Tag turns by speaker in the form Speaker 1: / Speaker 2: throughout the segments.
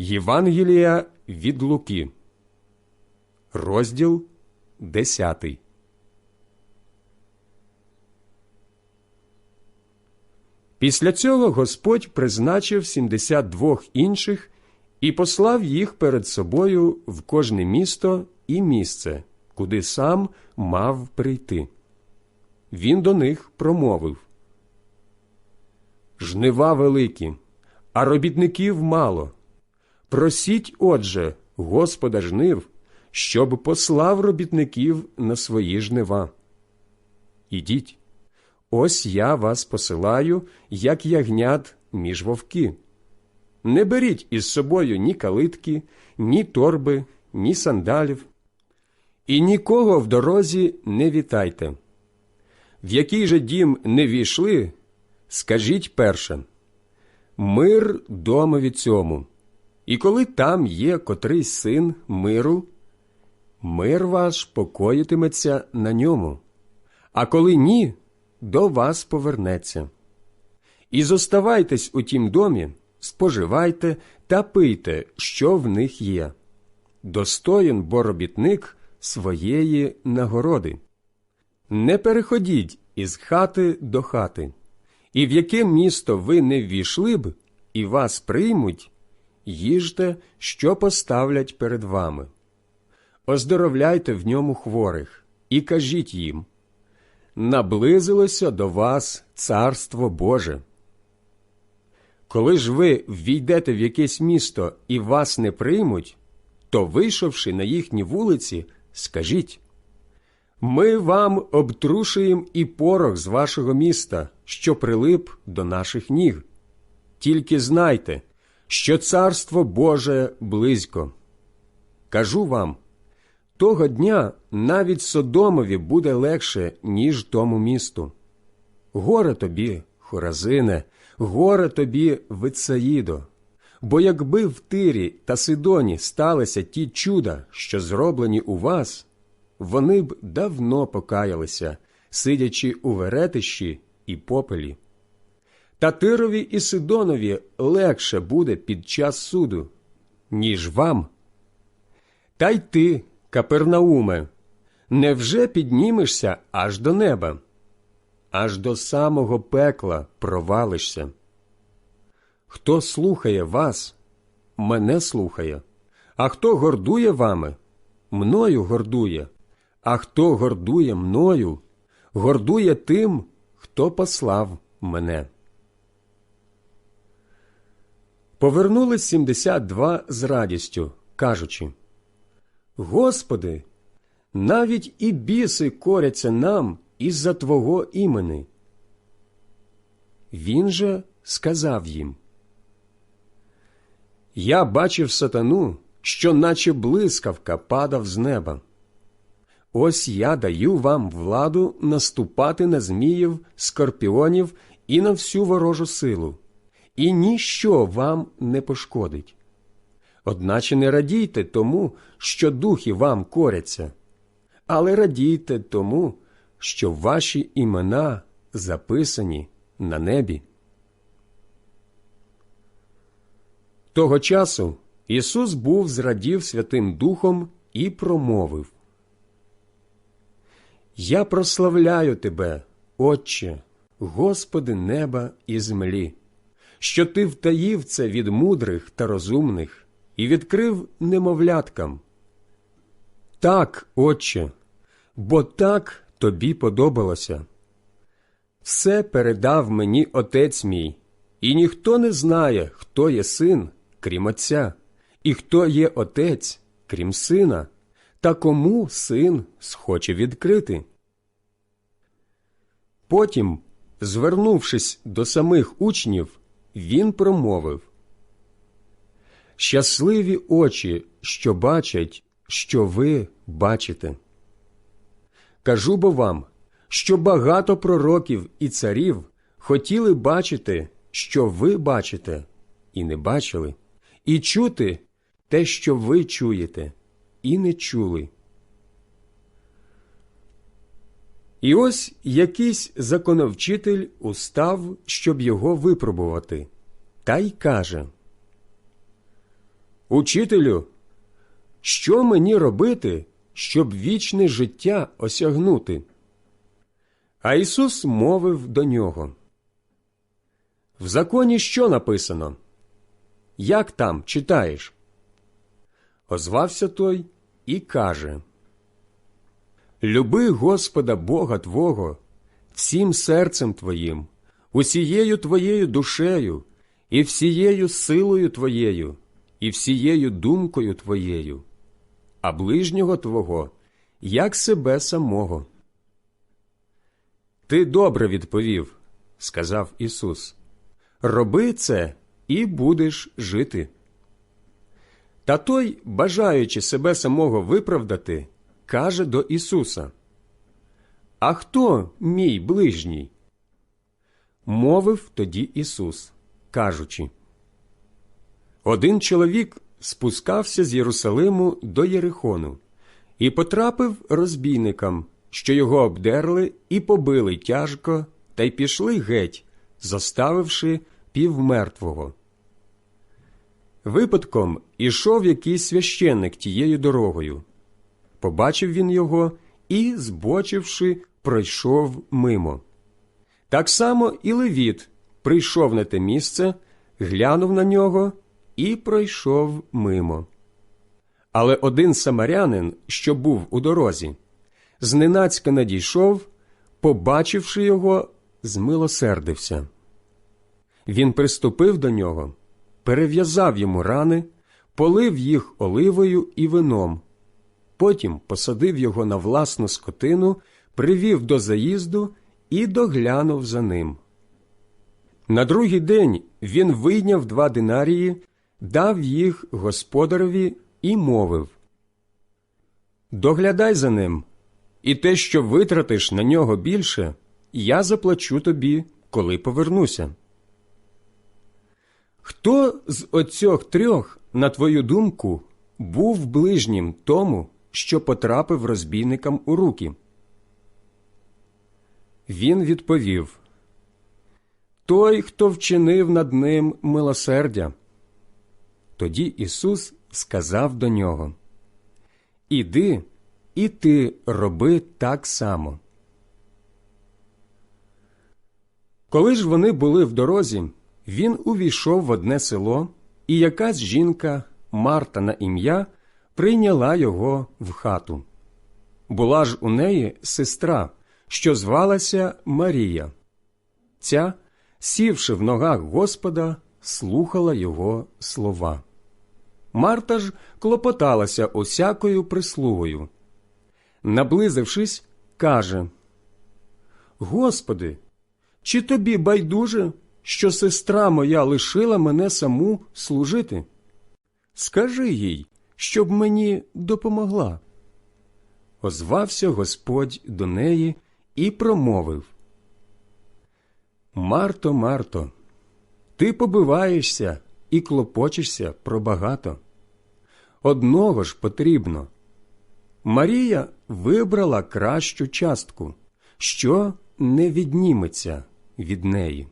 Speaker 1: Євангелія від Луки, розділ 10. Після цього Господь призначив 72 інших і послав їх перед собою в кожне місто і місце, куди сам мав прийти. Він до них промовив Жнива великі, а робітників мало. Просіть, отже, Господа жнив, щоб послав робітників на свої жнива. Ідіть, ось я вас посилаю, як ягнят між вовки. Не беріть із собою ні калитки, ні торби, ні сандалів, і нікого в дорозі не вітайте. В який же дім не війшли, скажіть перше Мир домові цьому. І коли там є котрийсь син миру, мир ваш покоїтиметься на ньому, а коли ні, до вас повернеться. І зоставайтесь у тім домі, споживайте та пийте, що в них є. Достоїн бо робітник своєї нагороди. Не переходіть із хати до хати, і в яке місто ви не ввійшли б, і вас приймуть, їжте, що поставлять перед вами. Оздоровляйте в ньому хворих і кажіть їм наблизилося до вас Царство Боже. Коли ж ви ввійдете в якесь місто і вас не приймуть, то, вийшовши на їхні вулиці, скажіть Ми вам обтрушуємо і порох з вашого міста, що прилип до наших ніг. Тільки знайте, що Царство Боже близько. Кажу вам, того дня навіть Содомові буде легше, ніж тому місту. Горе тобі, Хоразине, горе тобі, Вицаїдо, бо якби в Тирі та Сидоні сталися ті чуда, що зроблені у вас, вони б давно покаялися, сидячи у веретищі і попелі. Та Тирові і Сидонові легше буде під час суду, ніж вам. Та й ти, Капернауме, невже піднімешся аж до неба? Аж до самого пекла провалишся. Хто слухає вас, мене слухає, а хто гордує вами, мною гордує, а хто гордує мною, гордує тим, хто послав мене. Повернулись 72 з радістю, кажучи Господи, навіть і біси коряться нам із-за Твого імени. Він же сказав їм Я бачив сатану, що наче блискавка падав з неба. Ось я даю вам владу наступати на зміїв, скорпіонів і на всю ворожу силу, і ніщо вам не пошкодить. Одначе не радійте тому, що духи вам коряться, але радійте тому, що ваші імена записані на небі. Того часу Ісус був зрадів Святим Духом і промовив Я прославляю Тебе, Отче, Господи неба і землі, що Ти втаїв це від мудрих та розумних і відкрив немовляткам. Так, Отче, бо так тобі подобалося. Все передав мені отець мій, і ніхто не знає, хто є син, крім отця, і хто є отець, крім сина, та кому син схоче відкрити. Потім, звернувшись до самих учнів, він промовив Щасливі очі, що бачать, що ви бачите. Кажу бо вам, що багато пророків і царів хотіли бачити, що ви бачите, і не бачили, і чути те, що ви чуєте, і не чули. І ось якийсь законовчитель устав, щоб його випробувати, та й каже Учителю, що мені робити, щоб вічне життя осягнути? А Ісус мовив до нього. В законі що написано? Як там читаєш? Озвався той і каже Люби Господа Бога Твого всім серцем Твоїм, усією Твоєю душею, і всією силою Твоєю, і всією думкою Твоєю, а ближнього Твого, як себе самого. Ти добре відповів, сказав Ісус. Роби це і будеш жити. Та той, бажаючи себе самого виправдати, каже до Ісуса А хто мій ближній? Мовив тоді Ісус, кажучи Один чоловік спускався з Єрусалиму до Єрихону і потрапив розбійникам, що його обдерли і побили тяжко, та й пішли геть, заставивши півмертвого. Випадком ішов якийсь священник тією дорогою. Побачив він його і, збочивши, пройшов мимо. Так само і Левіт прийшов на те місце, глянув на нього і пройшов мимо. Але один самарянин, що був у дорозі, зненацька надійшов, побачивши його, змилосердився. Він приступив до нього, перев'язав йому рани, полив їх оливою і вином, потім посадив його на власну скотину, привів до заїзду і доглянув за ним. На другий день він вийняв два динарії, дав їх господареві і мовив Доглядай за ним, і те, що витратиш на нього більше, я заплачу тобі, коли повернуся. Хто з оцьох трьох, на твою думку, був ближнім тому, що потрапив розбійникам у руки? Він відповів Той, хто вчинив над ним милосердя. Тоді Ісус сказав до нього Іди, і ти роби так само. Коли ж вони були в дорозі, він увійшов в одне село, і якась жінка, Марта на ім'я, прийняла його в хату. Була ж у неї сестра, що звалася Марія. Ця, сівши в ногах Господа, слухала його слова. Марта ж клопоталася усякою прислугою. Наблизившись, каже Господи, чи тобі байдуже, що сестра моя лишила мене саму служити? Скажи їй, щоб мені допомогла. Озвався Господь до неї і промовив Марто, Марто, ти побиваєшся і клопочешся про багато. Одного ж потрібно. Марія вибрала кращу частку, що не відніметься від неї.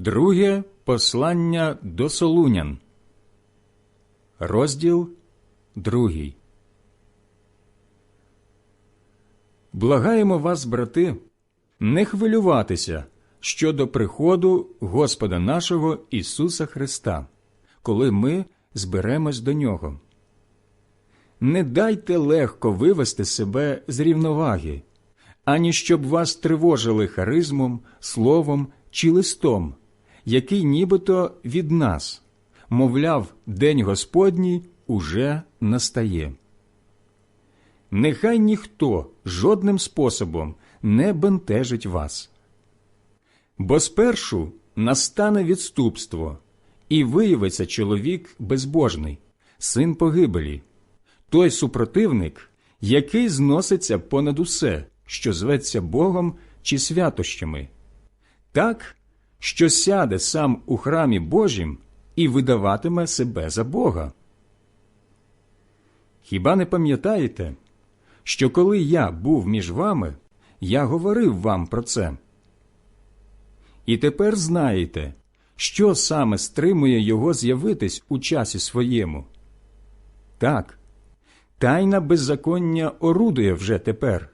Speaker 2: Друге послання до Солунян. Розділ другий. Благаємо вас, брати, не хвилюватися щодо приходу Господа нашого Ісуса Христа, коли ми зберемось до Нього. Не дайте легко вивести себе з рівноваги, ані щоб вас тривожили харизмом, словом чи листом, який нібито від нас, мовляв, День Господній уже настає. Нехай ніхто жодним способом не бентежить вас. Бо спершу настане відступство, і виявиться чоловік безбожний, син погибелі, той супротивник, який зноситься понад усе, що зветься Богом чи святощами, так, що сяде сам у храмі Божім і видаватиме себе за Бога. Хіба не пам'ятаєте, що коли я був між вами, я говорив вам про це. І тепер знаєте, що саме стримує його з'явитись у часі своєму. Так, тайна беззаконня орудує вже тепер.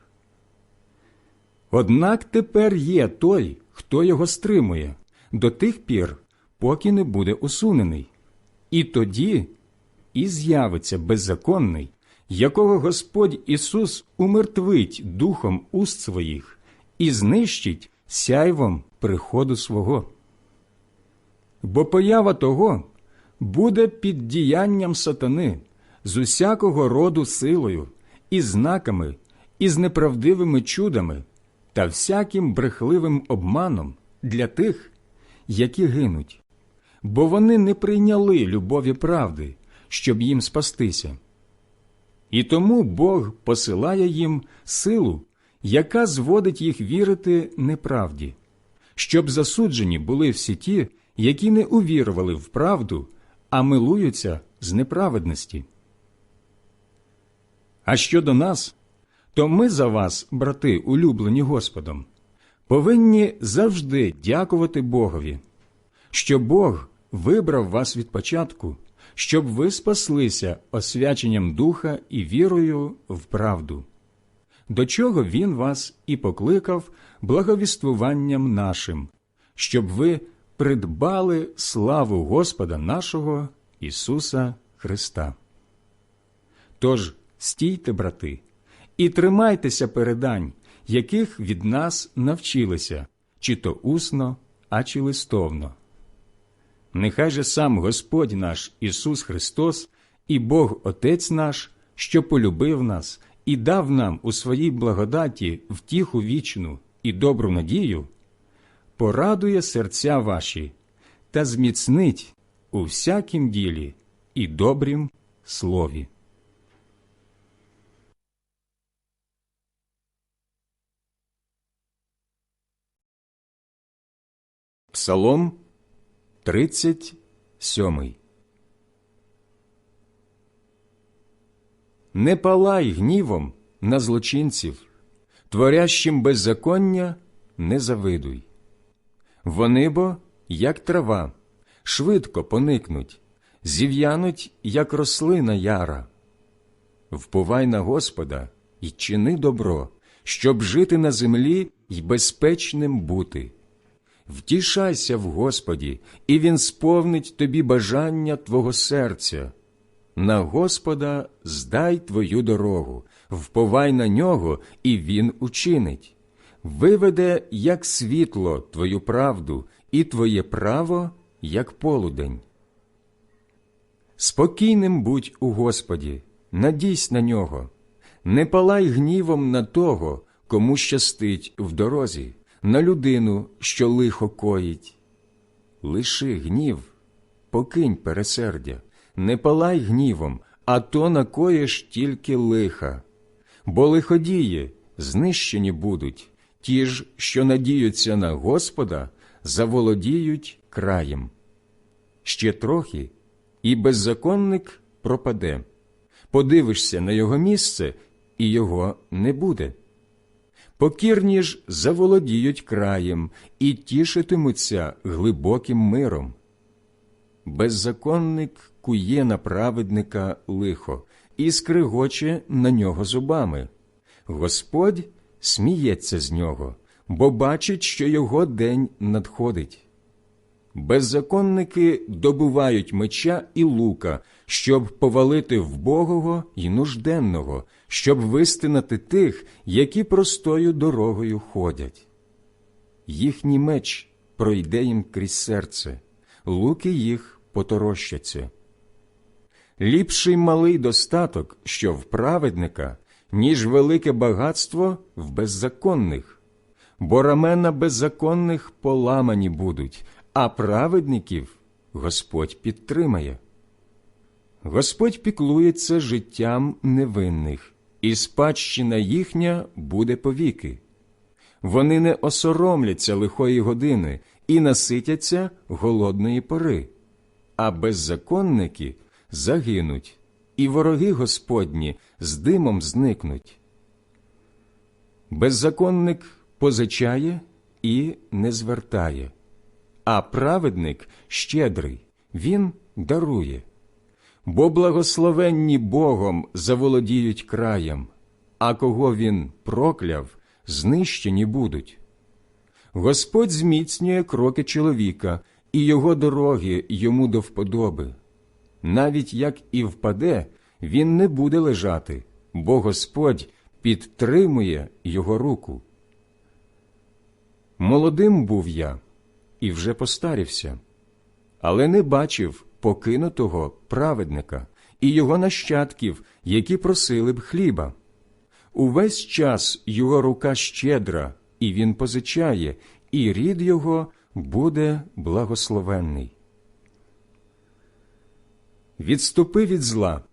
Speaker 2: Однак тепер є той, хто його стримує, до тих пір, поки не буде усунений. І тоді і з'явиться беззаконний, якого Господь Ісус умертвить духом уст своїх і знищить сяйвом приходу свого. Бо поява того буде під діянням сатани з усякого роду силою, і знаками, і з неправдивими чудами та всяким брехливим обманом для тих, які гинуть, бо вони не прийняли любові правди, щоб їм спастися. І тому Бог посилає їм силу, яка зводить їх вірити неправді, щоб засуджені були всі ті, які не увірували в правду, а милуються з неправедності. А щодо нас, то ми за вас, брати, улюблені Господом, повинні завжди дякувати Богові, що Бог вибрав вас від початку, щоб ви спаслися освяченням духа і вірою в правду, до чого Він вас і покликав благовіствуванням нашим, щоб ви придбали славу Господа нашого Ісуса Христа. Тож стійте, брати, і тримайтеся передань, яких від нас навчилися, чи то усно, а чи листовно. Нехай же сам Господь наш Ісус Христос і Бог Отець наш, що полюбив нас і дав нам у своїй благодаті втіху вічну і добру надію, порадує серця ваші та зміцнить у всякім ділі і добрім слові. Псалом 37 Не палай гнівом на злочинців, творящим беззаконня не завидуй. Вони бо, як трава, швидко поникнуть, зів'януть, як рослина яра. Вповай на Господа і чини добро, щоб жити на землі й безпечним бути. Втішайся в Господі, і Він сповнить тобі бажання твого серця. На Господа здай твою дорогу, вповай на нього, і Він учинить. Виведе, як світло, твою правду, і твоє право, як полудень. Спокійним будь у Господі, надійсь на нього, не палай гнівом на того, кому щастить в дорозі на людину, що лихо коїть. Лиши гнів, покинь пересердя, не палай гнівом, а то накоїш тільки лиха. Бо лиходії знищені будуть, ті ж, що надіються на Господа, заволодіють краєм. Ще трохи, і беззаконник пропаде. Подивишся на його місце, і його не буде покірні ж заволодіють краєм і тішитимуться глибоким миром. Беззаконник кує на праведника лихо і скригоче на нього зубами. Господь сміється з нього, бо бачить, що його день надходить. Беззаконники добувають меча і лука, щоб повалити вбогого й нужденного, щоб вистинати тих, які простою дорогою ходять. Їхній меч пройде їм крізь серце, луки їх поторощаться. Ліпший малий достаток, що в праведника, ніж велике багатство в беззаконних, бо рамена беззаконних поламані будуть, а праведників Господь підтримає. Господь піклується життям невинних, і спадщина їхня буде повіки. Вони не осоромляться лихої години і наситяться голодної пори, а беззаконники загинуть, і вороги Господні з димом зникнуть. Беззаконник позичає і не звертає, а праведник щедрий, він дарує. Бо благословенні Богом заволодіють краєм, а кого він прокляв, знищені будуть. Господь зміцнює кроки чоловіка, і його дороги йому до вподоби. Навіть як і впаде, він не буде лежати, бо Господь підтримує його руку. Молодим був я і вже постарівся, але не бачив покинутого праведника і його нащадків, які просили б хліба. Увесь час його рука щедра, і він позичає, і рід його буде благословенний. Відступи від зла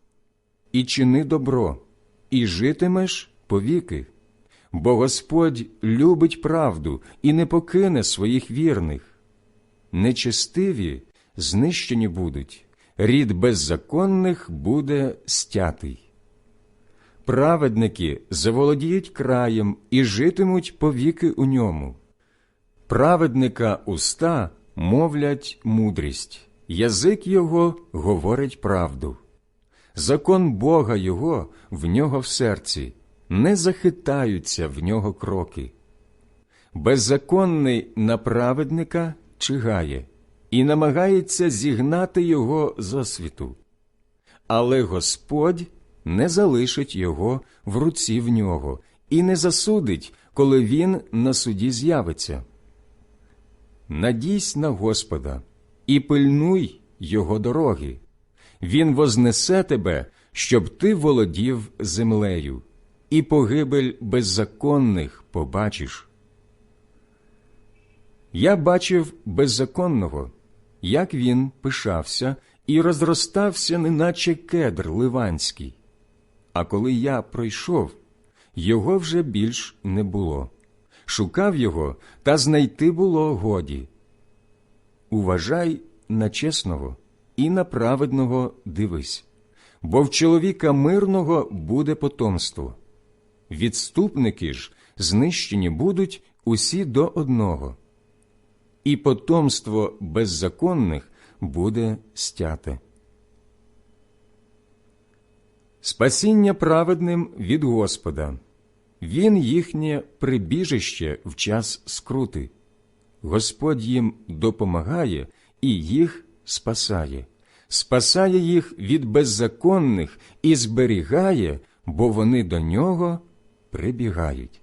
Speaker 2: і чини добро, і житимеш повіки. Бо Господь любить правду і не покине своїх вірних. Нечестиві знищені будуть, рід беззаконних буде стятий. Праведники заволодіють краєм і житимуть повіки у ньому. Праведника уста мовлять мудрість, язик його говорить правду. Закон Бога його в нього в серці, не захитаються в нього кроки. Беззаконний на праведника чигає і намагається зігнати його з світу. Але Господь не залишить його в руці в нього і не засудить, коли він на суді з'явиться. Надійсь на Господа і пильнуй його дороги. Він вознесе тебе, щоб ти володів землею, і погибель беззаконних побачиш. Я бачив беззаконного, як він пишався і розростався, неначе кедр ливанський. А коли я пройшов, його вже більш не було. Шукав його, та знайти було годі. Уважай на чесного і на праведного дивись, бо в чоловіка мирного буде потомство. Відступники ж знищені будуть усі до одного, і потомство беззаконних буде стяте. Спасіння праведним від Господа, Він їхнє прибіжище в час скрути. Господь їм допомагає і їх спасає, спасає їх від беззаконних і зберігає, бо вони до нього прибігають.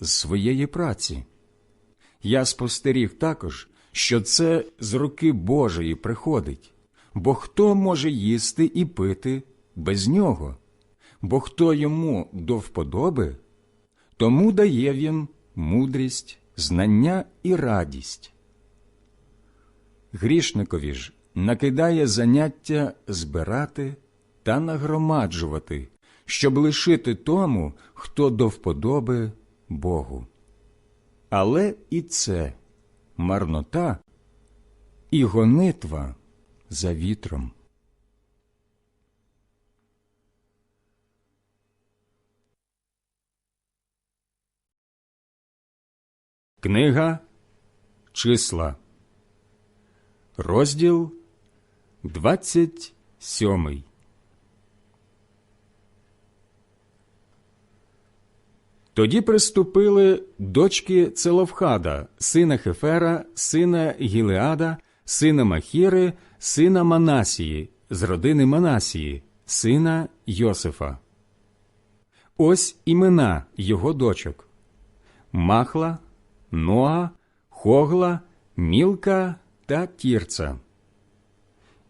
Speaker 2: з своєї праці. Я спостеріг також, що це з руки Божої приходить, бо хто може їсти і пити без нього, бо хто йому до вподоби, тому дає він мудрість, знання і радість. Грішникові ж накидає заняття збирати та нагромаджувати, щоб лишити тому, хто до вподоби Богу. Але і це марнота і гонитва за вітром. Книга Числа, розділ 27 Тоді приступили дочки Целовхада, сина Хефера, сина Гілеада, сина Махіри, сина Манасії, з родини Манасії, сина Йосифа. Ось імена його дочок Махла, Ноа, Хогла, Мілка та Тірца.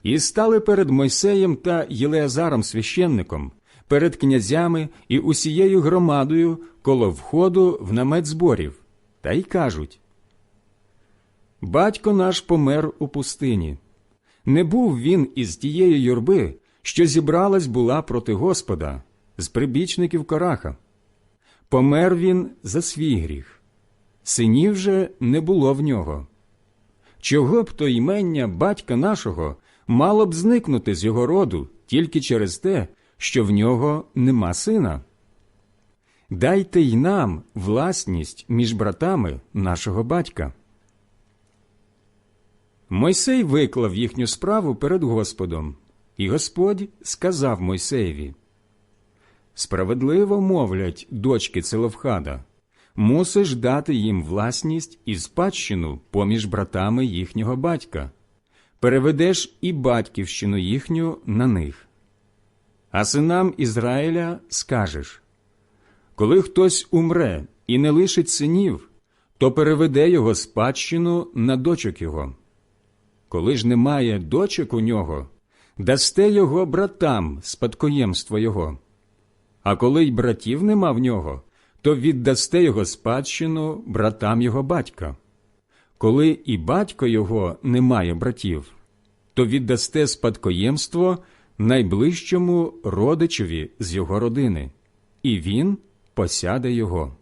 Speaker 2: І стали перед Мойсеєм та Єлеазаром священником, перед князями і усією громадою коло входу в намет зборів, та й кажуть Батько наш помер у пустині. Не був він із тієї юрби, що зібралась була проти Господа, з прибічників Кораха. Помер він за свій гріх. Синів же не було в нього. Чого б то ймення батька нашого мало б зникнути з його роду тільки через те, що в нього нема сина? Дайте й нам власність між братами нашого батька. Мойсей виклав їхню справу перед Господом, і Господь сказав Мойсеєві Справедливо мовлять дочки Целовхада, мусиш дати їм власність і спадщину поміж братами їхнього батька, переведеш і батьківщину їхню на них. А синам Ізраїля скажеш коли хтось умре і не лишить синів, то переведе його спадщину на дочок його. Коли ж немає дочок у нього, дасте його братам спадкоємство його. А коли й братів нема в нього, то віддасте його спадщину братам його батька. Коли і батько його не має братів, то віддасте спадкоємство найближчому родичеві з його родини, і він посяде його.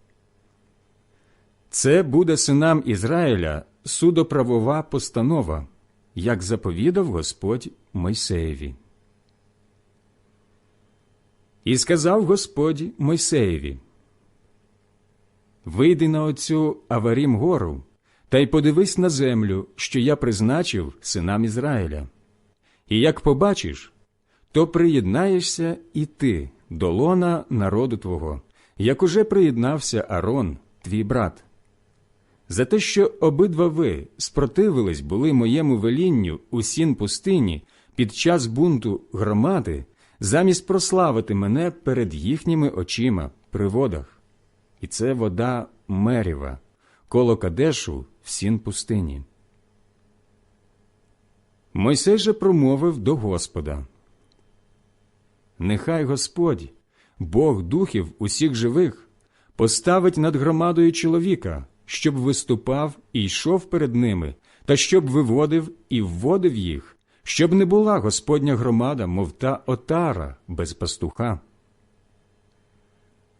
Speaker 2: Це буде синам Ізраїля судоправова постанова, як заповідав Господь Мойсеєві. І сказав Господь Мойсеєві Вийди на оцю Аварім гору та й подивись на землю, що я призначив синам Ізраїля. І як побачиш, то приєднаєшся і ти до лона народу твого, як уже приєднався Арон, твій брат. За те, що обидва ви спротивились були моєму велінню у сін пустині під час бунту громади, замість прославити мене перед їхніми очима при водах. І це вода Меріва, коло Кадешу в сін пустині. Мойсей же промовив до Господа. Нехай Господь, Бог духів усіх живих, поставить над громадою чоловіка, щоб виступав і йшов перед ними, та щоб виводив і вводив їх, щоб не була Господня громада, мов та отара без пастуха.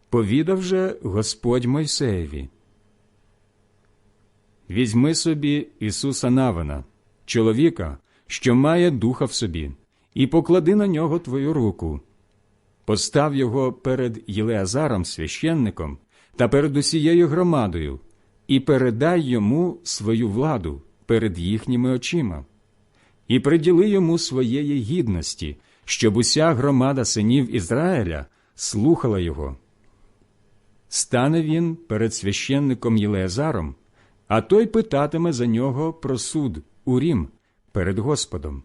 Speaker 2: Повідав же Господь Мойсеєві. Візьми собі Ісуса Навина, чоловіка, що має духа в собі, і поклади на нього твою руку. Постав його перед Єлеазаром священником та перед усією громадою, і передай йому свою владу перед їхніми очима, і приділи йому своєї гідності, щоб уся громада синів Ізраїля слухала його. Стане він перед священником Єлеазаром, а той питатиме за нього про суд Урім перед Господом.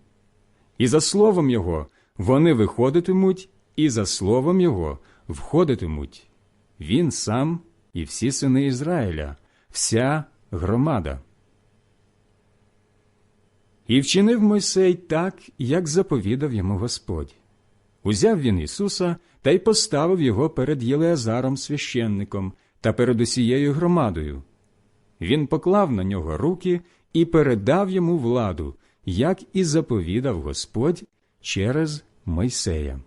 Speaker 2: І за словом його вони виходитимуть, і за словом його входитимуть. Він сам і всі сини Ізраїля, вся громада. І вчинив Мойсей так, як заповідав йому Господь. Узяв він Ісуса та й поставив його перед Єлеазаром священником та перед усією громадою. Він поклав на нього руки і передав йому владу, як і заповідав Господь через Мойсея.